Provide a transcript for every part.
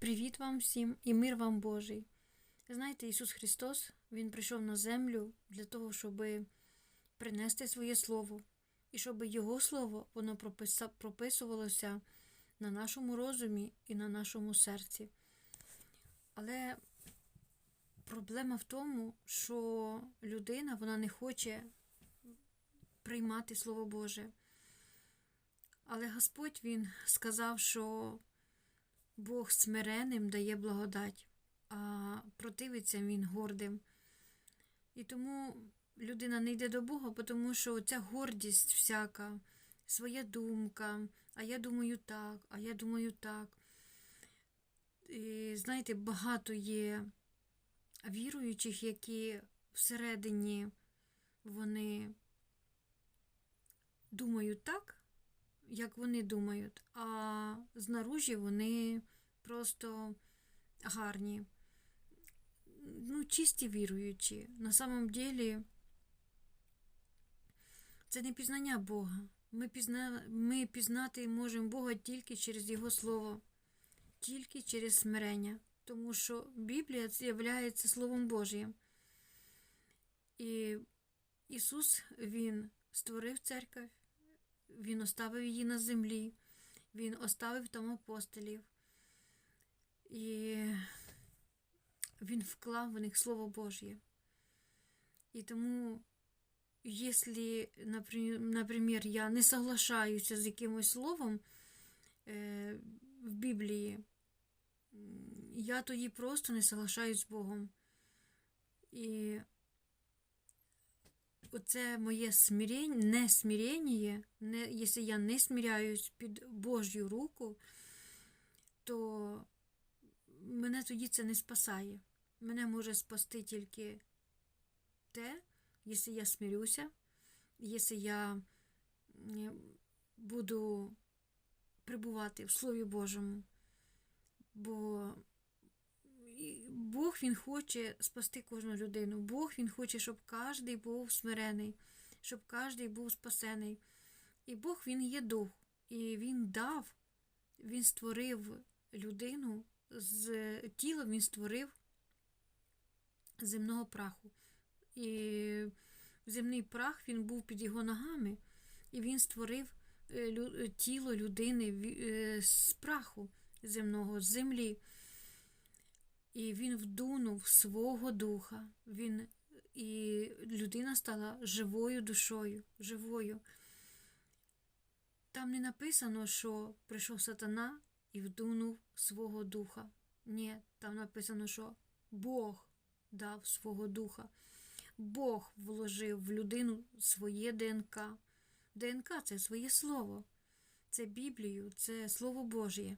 Привіт вам всім і мир вам Божий. Знаєте, Ісус Христос, Він прийшов на землю для того, щоб принести своє Слово, і щоб Його Слово воно прописувалося на нашому розумі і на нашому серці. Але проблема в тому, що людина вона не хоче приймати Слово Боже. Але Господь Він сказав, що Бог смиреним дає благодать, а противиться він гордим. І тому людина не йде до Бога, тому що ця гордість всяка, своя думка, а я думаю так, а я думаю так. І, знаєте, багато є віруючих, які всередині вони думають так, як вони думають, а знаружі вони просто гарні. Ну, чисті віруючі. На самом деле це не пізнання Бога. Ми, пізна... Ми пізнати можемо Бога тільки через Його Слово, тільки через смирення, тому що Біблія є Словом Божим. І Ісус, Він створив церкву, Він оставив її на землі, Він оставив там апостолів. І він вклав в них Слово Божє. І тому, якщо, наприклад, я не соглашаюся з якимось словом е, в Біблії, я тоді просто не соглашаюсь з Богом. І оце моє смирення, не смирення, не, якщо я не смиряюсь під Божю руку, то мене тоді це не спасає. Мене може спасти тільки те, якщо я смирюся, якщо я буду прибувати в Слові Божому. Бо Бог Він хоче спасти кожну людину. Бог Він хоче, щоб кожен був смирений, щоб кожен був спасений. І Бог Він є дух. І Він дав, Він створив людину з тіла він створив земного праху. І земний прах він був під його ногами, і він створив тіло людини з праху земного, з землі. І він вдунув свого духа. Він, І людина стала живою душою, живою. Там не написано, що прийшов сатана і вдунув свого духа. Ні, там написано, що Бог дав свого духа. Бог вложив в людину своє ДНК. ДНК це своє слово, це Біблію, це Слово Божє.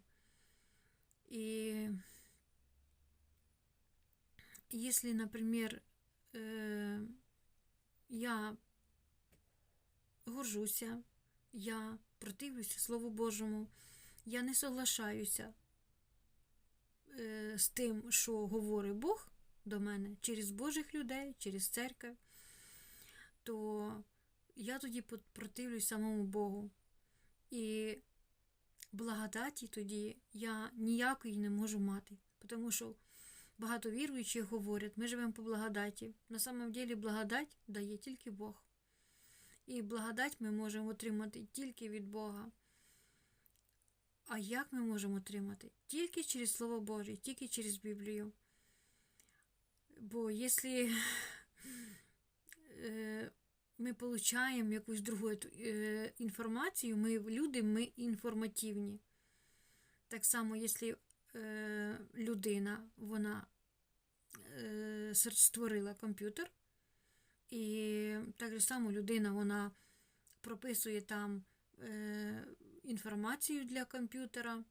І якщо, наприклад, я горжуся, я противлюся Слову Божому, я не соглашаюся е, з тим, що говорить Бог до мене через Божих людей, через церкву, то я тоді противлюсь самому Богу. І благодаті тоді я ніякої не можу мати. Тому що багато віруючих говорять, ми живемо по благодаті. На самом деле благодать дає тільки Бог. І благодать ми можемо отримати тільки від Бога. А як ми можемо отримати? Тільки через Слово Боже, тільки через Біблію. Бо якщо е, ми отримуємо якусь другу е, інформацію, ми люди ми інформативні. Так само, якщо е, людина вона створила комп'ютер, і так само людина вона прописує там інформацію для комп'ютера.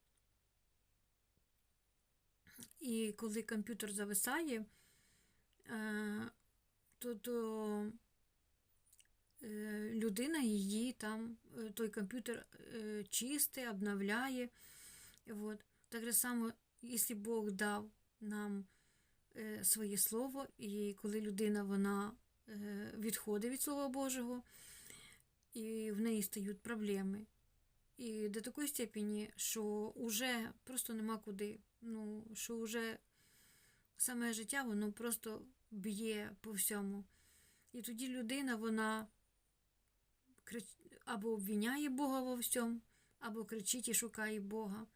І коли комп'ютер зависає, то, то людина її там, той комп'ютер чистить, обновляє. Вот. Так само, якщо Бог дав нам своє слово, і коли людина вона відходить від Слова Божого, і в неї стають проблеми. І до такої степені, що уже просто нема куди. Ну, що вже саме життя, воно просто б'є по всьому. І тоді людина, вона або обвиняє Бога во всьому, або кричить і шукає Бога.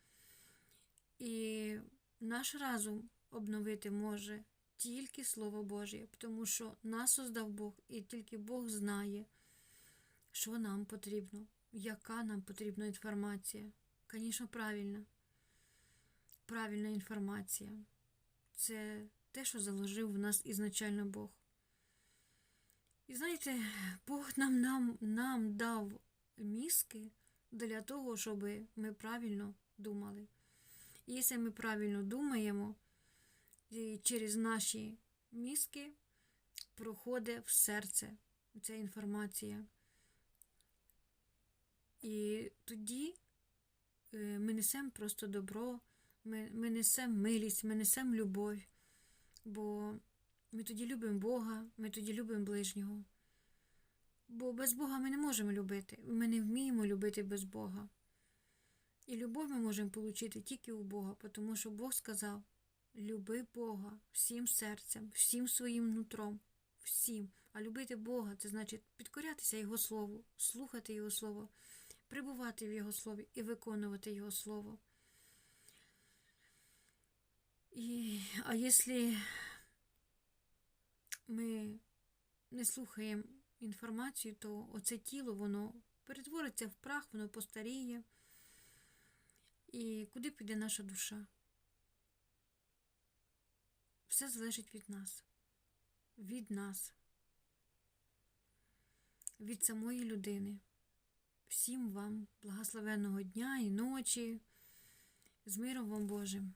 І наш разум обновити може тільки Слово Боже, тому що нас создав Бог, і тільки Бог знає, що нам потрібно, яка нам потрібна інформація. Звісно, правильна. Правильна інформація. Це те, що заложив в нас ізначально Бог. І знаєте, Бог нам, нам, нам дав мізки для того, щоб ми правильно думали. І якщо ми правильно думаємо, через наші мізки проходить в серце ця інформація. І тоді е, ми несемо просто добро, ми, ми несемо милість, ми несемо любов, бо ми тоді любимо Бога, ми тоді любимо ближнього. Бо без Бога ми не можемо любити, ми не вміємо любити без Бога. І любов ми можемо отримати тільки у Бога, тому що Бог сказав: люби Бога всім серцем, всім своїм нутром, всім. А любити Бога це значить підкорятися Його Слову, слухати Його Слово, прибувати в Його Слові і виконувати Його Слово. І, а якщо ми не слухаємо інформацію, то оце тіло, воно перетвориться в прах, воно постаріє. І куди піде наша душа? Все залежить від нас, від нас, від самої людини. Всім вам благословенного дня і ночі, з миром вам Божим.